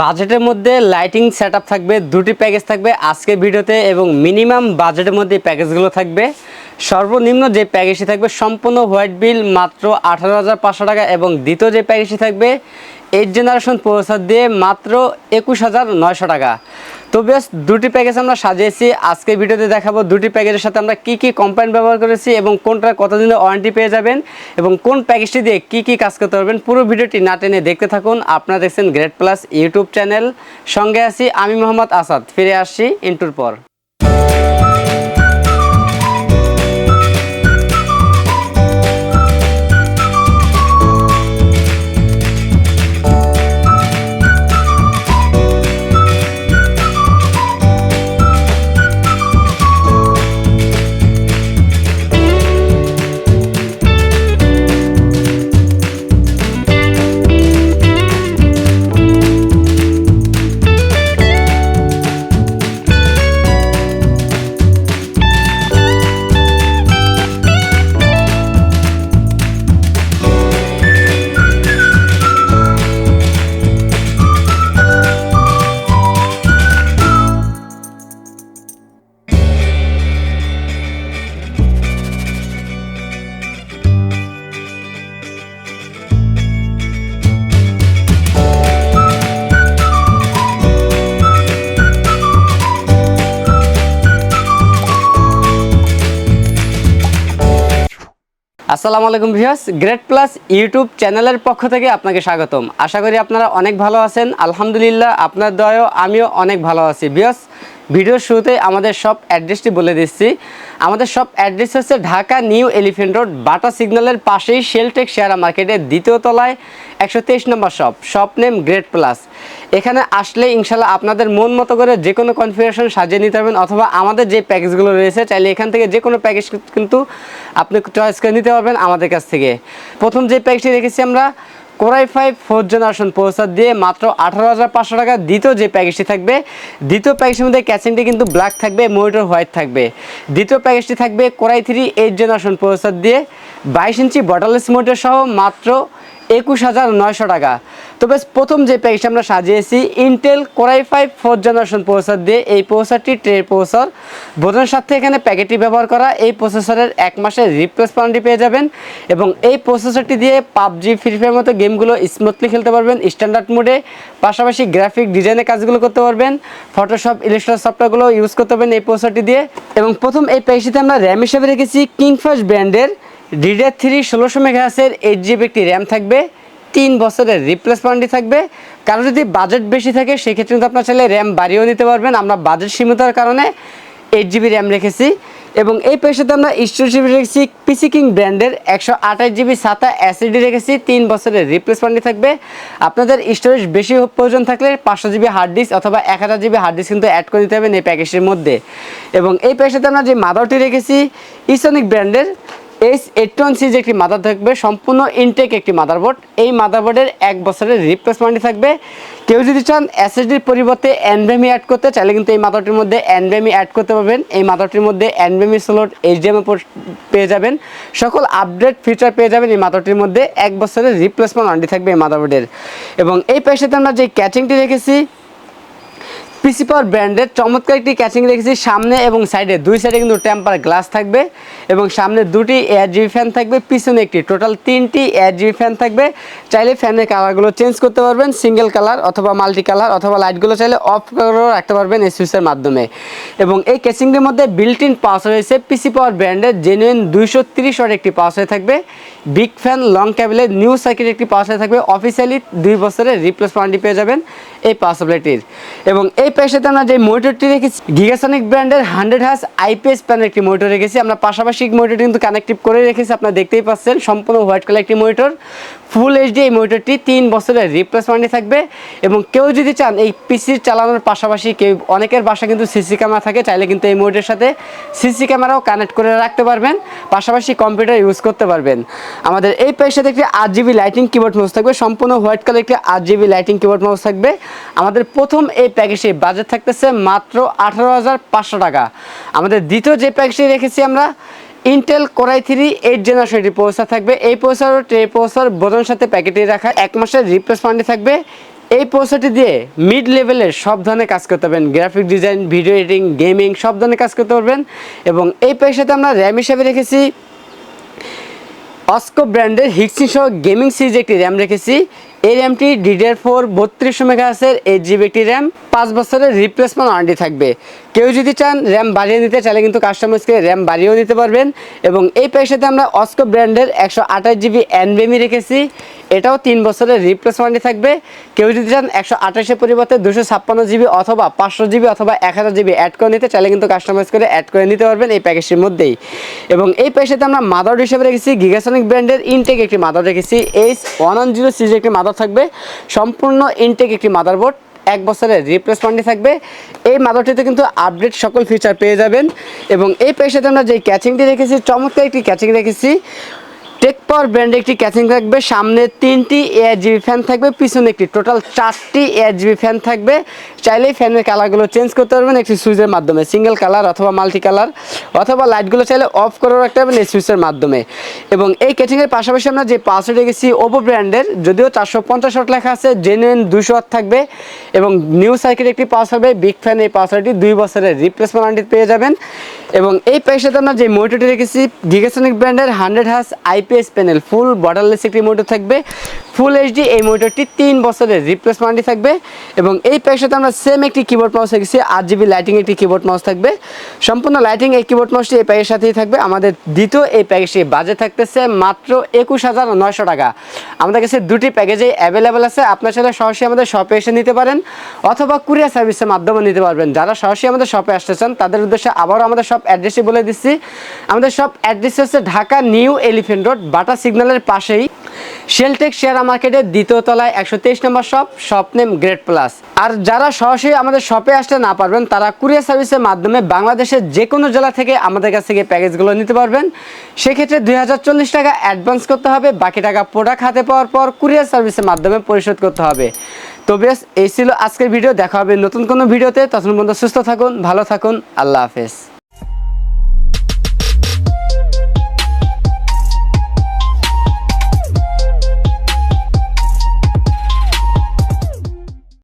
বাজেটের মধ্যে lighting set থাকবে, দুটি প্যাকেজ থাকবে আজকে ভিডিওতে এবং মিনিমাম বাজেটের মধ্যে প্যাকেজগুলো থাকবে। সর্বনিম্ন যে প্যাকেজটি থাকবে সম্পূর্ণ হোয়াইট বিল মাত্র আঠারো হাজার পাঁচশো টাকা এবং দ্বিতীয় যে প্যাকেজটি থাকবে এইট জেনারেশন প্রসেসর দিয়ে মাত্র একুশ হাজার নয়শো টাকা। তো বেশ, দুটি প্যাকেজ আমরা সাজিয়েছি। আজকে ভিডিওতে দেখাবো দুটি প্যাকেজের সাথে আমরা কি কি কম্পাইন ব্যবহার করেছি এবং কোনটার কতদিনের ওয়ারেন্টি পেয়ে যাবেন এবং কোন প্যাকেজটি দিয়ে কি কি কাজ করতে পারবেন। পুরো ভিডিওটি না টেনে দেখতে থাকুন। আপনারা দেখছেন গ্রেট প্লাস ইউটিউব চ্যানেল সঙ্গে আছি আমি মোহাম্মদ আসাদ। ফিরে আসছি ইন্টুর পর। আসসালামু আলাইকুম ভিউয়ার্স গ্রেট প্লাস ইউটিউব চ্যানেলের পক্ষ থেকে আপনাকে স্বাগতম। আশা করি আপনারা অনেক ভালো আছেন। আলহামদুলিল্লাহ, আপনার দয়াও আমিও অনেক ভালো আছি। ভিউয়ার্স ভিডিওর শুরুতে আমাদের সব অ্যাড্রেসটি বলে দিচ্ছি। আমাদের সব অ্যাড্রেস হচ্ছে Dhaka new elephant road, Bata সিগন্যালের পাশেই শেলটেক শেয়ারা মার্কেটের দ্বিতীয় তলায়, একশো তেইশ নম্বর shop shop name great plus. এখানে আসলে ইনশাল্লাহ আপনাদের মন মতো করে যে কোনো কনফিগারেশন সাজিয়ে নিতে পারবেন অথবা আমাদের যে প্যাকেজগুলো রয়েছে, চাইলে এখান থেকে যে কোনো প্যাকেজ কিন্তু আপনি চয়েস করে নিতে পারবেন আমাদের কাছ থেকে। প্রথম যে প্যাকেজটি রেখেছি আমরা core i five four generation processor দিয়ে মাত্র আঠারো হাজার পাঁচশো টাকা দ্বিতীয় যে প্যাকেজটি থাকবে, দ্বিতীয় প্যাকেজের মধ্যে ক্যাচিংটি কিন্তু ব্ল্যাক থাকবে মনিটর হোয়াইট থাকবে। দ্বিতীয় প্যাকেজটি থাকবে core i three eight generation processor দিয়ে বাইশ ইঞ্চি বটালেস মনিটর সহ মাত্র একুশ হাজার নয়শো টাকা। তো বেশ, প্রথম যে প্যাকেজটা আমরা সাজিয়েছি Intel core i five four generation processor দিয়ে এই প্রসেসরটি ট্রে প্রসেসর বোঝানোর সাথে এখানে প্যাকেটটি ব্যবহার করা, এই প্রসেসরের এক মাসের রিপ্লেস ওয়ারেন্টি পেয়ে যাবেন এবং এই প্রসেসরটি দিয়ে পাবজি ফ্রি ফায়ার মতো গেমগুলো স্মুথলি খেলতে পারবেন স্ট্যান্ডার্ড মোডে পাশাপাশি গ্রাফিক ডিজাইনের কাজগুলো করতে পারবেন ফটোশপ ইলিস্ট্রেটর সফটওয়্যারগুলো ইউজ করতে পারবেন এই প্রসেসরটি দিয়ে। এবং প্রথম এই প্যাকেজটিতে আমরা র্যাম হিসেবে রেখেছি কিংফাস্ট ব্র্যান্ডের ডিডিআর থ্রি ষোলোশো মেগাহাসের এইট জিবি একটি র্যাম থাকবে, তিন বছরের রিপ্লেস ওয়ারেন্টি থাকবে। কারও যদি বাজেট বেশি থাকে, সেক্ষেত্রে কিন্তু আপনার চাইলে র্যাম বাড়িয়েও নিতে পারবেন। আমরা বাজেট সীমিতার কারণে এইট জিবি র্যাম রেখেছি। এবং এই পেশাতে আমরা স্টোরেজ হিসেবে রেখেছি পিসি কিং ব্র্যান্ডের একশো আঠাশ জিবি সাতা অ্যাসিডি রেখেছি, তিন বছরের রিপ্লেস ওয়ারেন্টি থাকবে। আপনাদের স্টোরেজ বেশি প্রয়োজন থাকলে পাঁচশো জিবি হার্ড ডিস্ক অথবা এক হাজার জিবি হার্ড ডিস্ক কিন্তু অ্যাড করে দিতে হবে এই প্যাকেজের মধ্যে। এবং এই প্যাকেজটাতে আমরা যে মাদারটি রেখেছি ইসনিক ব্র্যান্ডের এইচ ওয়ান সিজ একটি মাদার থাকবে, সম্পূর্ণ ইনটেক একটি মাদারবোর্ড এই মাদারবোর্ডের এক বছরের রিপ্লেস ওয়ারেন্টি থাকবে। কেউ যদি চান এসএসডির পরিবর্তে এনভেমি অ্যাড করতে, চাইলে কিন্তু এই মাদারটির মধ্যে এনভেমি অ্যাড করতে পারবেন। এই মাদারটির মধ্যে এনভেমি স্লোট এইচডিএম পেয়ে যাবেন। সকল আপডেট ফিচার পেয়ে যাবেন এই মাদারটির মধ্যে। এক বছরের রিপ্লেসমেন্ট ওয়ারেন্টি থাকবে এই মাদারবোর্ডের এবং এই পেশাতে আমরা যে ক্যাচিংটি রেখেছি পিসি পাওয়ার ব্র্যান্ডের চমৎকার একটি ক্যাচিং রেখেছি সামনে এবং সাইডে দুই সাইডে কিন্তু টেম্পার গ্লাস থাকবে এবং সামনে দুটি এয়ার জিবি ফ্যান থাকবে, পিছনে একটি। টোটাল তিনটি এয়ার জিবি ফ্যান থাকবে। চাইলে ফ্যানের কালারগুলো চেঞ্জ করতে পারবেন সিঙ্গেল কালার অথবা মাল্টি কালার অথবা লাইটগুলো চাইলে অফ করেও রাখতে পারবেন এই সুইচের মাধ্যমে। এবং এই ক্যাচিংটির মধ্যে বিল্ট ইন পাওয়ার রয়েছে পিসি পাওয়ার ব্র্যান্ডের জেনুইন দুইশো তিরিশ ওয়াট একটি পাস হয়ে থাকবে। বিগ ফ্যান লং ক্যাবেলের নিউ সার্কিট একটি পাস হয়ে থাকবে। অফিসিয়ালি দুই বছরের রিপ্লেস ওয়ারেন্টি পেয়ে যাবেন এই পাওয়ার এবং এই পেশাতে আমরা যে মোটরটি রেখেছি গিগাসনিক ব্র্যান্ডের হান্ড্রেড হাস আইপিএস প্যানের একটি মোটর রেখেছি। আমরা পাশাপাশি মোটরটি কিন্তু কানেক্টিভ করে রেখেছি, আপনারা দেখতেই পাচ্ছেন। সম্পূর্ণ হোয়াইট কালার একটি মোটর ফুল এইচডি এই মোটরটি তিন বছরের রিপ্লেস থাকবে এবং কেউ যদি চান এই পিসি চালানোর পাশাপাশি কেউ, অনেকের বাসা কিন্তু সিসি ক্যামেরা থাকে, চাইলে কিন্তু এই মোটরের সাথে সিসি ক্যামেরাও কানেক্ট করে রাখতে পারবেন। পাশাপাশি কম্পিউটার ইউজ করতে পারবেন। আমাদের এই পেশাতে একটি আট জিবি লাইটিং কিবোর্ড মাউস থাকবে। সম্পূর্ণ হোয়াইট কালার একটি আট জিবি লাইটিং কিবোর্ড মাউস থাকবে। আমাদের প্রথম এই প্যাকেজে বাজেট থাকতেছে মাত্র আঠারো হাজার পাঁচশো টাকা। আমাদের দ্বিতীয় যে প্যাকেজটি রেখেছি আমরা Intel core i three eight generation একটি প্রসেসর থাকবে। এই প্রসেসর ট্রে প্রসেসর বোঝানোর সাথে প্যাকেটে রাখা এক মাসের রিপ্লেস ওয়ারেন্টি থাকবে। এই প্রসেসটি দিয়ে মিড লেভেলের সব ধরনের কাজ করতে পারবেন। Graphic design video editing gaming সব ধরনের কাজ করতে পারবেন। এবং এই প্যাকের আমরা র্যাম হিসাবে রেখেছি অস্কো ব্র্যান্ডের হিক্সি সহ গেমিং সিরিজ একটি র্যাম রেখেছি। এই র্যামটি ডিডিআর ফোর বত্রিশশো মেগাহাসের এইট জিবি একটি র্যাম পাঁচ বছরের রিপ্লেসমেন্ট ওয়ারেন্টি থাকবে। কেউ যদি চান র্যাম বাড়িয়ে নিতে, চাইলে কিন্তু কাস্টমার্সকে র্যাম বাড়িয়েও নিতে পারবেন। এবং এই প্যাকের সাথে আমরা অস্কো ব্র্যান্ডের একশো আঠাশ জিবি এনবিএমই রেখেছি। এটাও তিন বছরের রিপ্লেস ওয়ারেন্টি থাকবে। কেউ যদি চান একশো আঠাশের পরিবর্তে দুশো ছাপ্পান্ন জিবি অথবা পাঁচশো জিবি অথবা এক হাজার জিবি অ্যাড করে নিতে, চাইলে কিন্তু কাস্টমাইজ করে অ্যাড করে নিতে পারবেন এই প্যাকেজটির মধ্যেই। এবং এই প্যাকের সাথে আমরা মাদার হিসেবে রেখেছি গিগাসনিক ব্র্যান্ডের ইনটেক একটি মাদার রেখেছি এইচ ওয়ান ওয়ান জিরো সিরিজের একটি মাদার থাকবে। সম্পূর্ণ ইনটেক একটি মাদারবোর্ড এক বছরের রিপ্লেস ওয়ারেন্টি থাকবে। এই মাদারটিতে কিন্তু আপডেট সকল ফিচার পেয়ে যাবেন। এবং এই পেশাতে আমরা যে ক্যাচিংটি রেখেছি চমৎকার একটি ক্যাচিং রেখেছি টেক পাওয়ার ব্র্যান্ডে একটি ক্যাচিং থাকবে, সামনে তিনটি এয়ার জিবি ফ্যান থাকবে, পিছনে একটি। টোটাল চারটি এয়ার জিবি ফ্যান থাকবে। চাইলেই ফ্যানের কালারগুলো চেঞ্জ করতে পারবেন একটি সুইচের মাধ্যমে। সিঙ্গেল কালার অথবা মাল্টি কালার অথবা লাইটগুলো চাইলে অফ করেও রাখতে পারবেন এই সুইচের মাধ্যমে। এবং এই ক্যাচিংয়ের পাশাপাশি আমরা যে পালসার রেখেছি ওপো ব্র্যান্ডের যদিও চারশো পঞ্চাশ ওয়াট লেখা আছে জেনুইন দুশো ওয়াট থাকবে। এবং নিউ সাইকেল একটি পাওয়ার হবে বিগ ফ্যান এই পাওয়ারটি দুই বছরের রিপ্লেসমেন্ট ওয়ারেন্টি পেয়ে যাবেন। এবং এই প্যাকের আমরা যে মোটরটি রেখেছি গিগাসনিক ব্র্যান্ডের হান্ড্রেড হাস আইপিএস প্যানেল ফুল বর্ডারলেস একটি মোটর থাকবে। ফুল এইচডি এই মোটরটি তিন বছরের রিপ্লেস ওয়ারেন্টি থাকবে এবং এই প্যাকের সাথে আমরা সেম একটি কিবোর্ড মাউস রেখেছি আট জিবি লাইটিং একটি কিবোর্ড মাউস থাকবে। সম্পূর্ণ লাইটিং এই কিবোর্ড মাউসটি এই প্যাকের সাথেই থাকবে। আমাদের দ্বিতীয় এই প্যাকেজটি বাজেট থাকতেছে মাত্র একুশ হাজার নয়শো টাকা। আমাদের কাছে দুটি প্যাকেজেই অ্যাভেলেবেল আছে। আপনার সাথে সরাসরি আমাদের শপে এসে নিতে পারেন অথবা কুরিয়ার সার্ভিসের মাধ্যমে নিতে পারবেন। যারা সরাসরি আমাদের শপে আসতে চান, তাদের উদ্দেশ্যে আবারও আমাদের শপ অ্যাড্রেসটি বলে দিচ্ছি। আমাদের শপ অ্যাড্রেস হচ্ছে Dhaka new elephant road Bata সিগন্যালের পাশেই শেলটেক শেয়ার মার্কেটের দ্বিতীয় তলায় একশো তেইশ নম্বর shop shop name great plus আর যারা সরাসরি আমাদের শপে আসতে না পারবেন, তারা কুরিয়ার সার্ভিসের মাধ্যমে বাংলাদেশের যে কোনো জেলা থেকে আমাদের কাছ থেকে প্যাকেজগুলো নিতে পারবেন। সেক্ষেত্রে দুই হাজার চল্লিশ টাকা অ্যাডভান্স করতে হবে, বাকি টাকা প্রোডাক্ট হাতে পাওয়ার পর কুরিয়ার সার্ভিসের মাধ্যমে পরিশোধ করতে হবে। তো বেশ, এই ছিল আজকের ভিডিও দেখা হবে নতুন কোনো ভিডিওতে তখন পর্যন্ত সুস্থ থাকুন, ভালো থাকুন, আল্লাহ হাফেজ।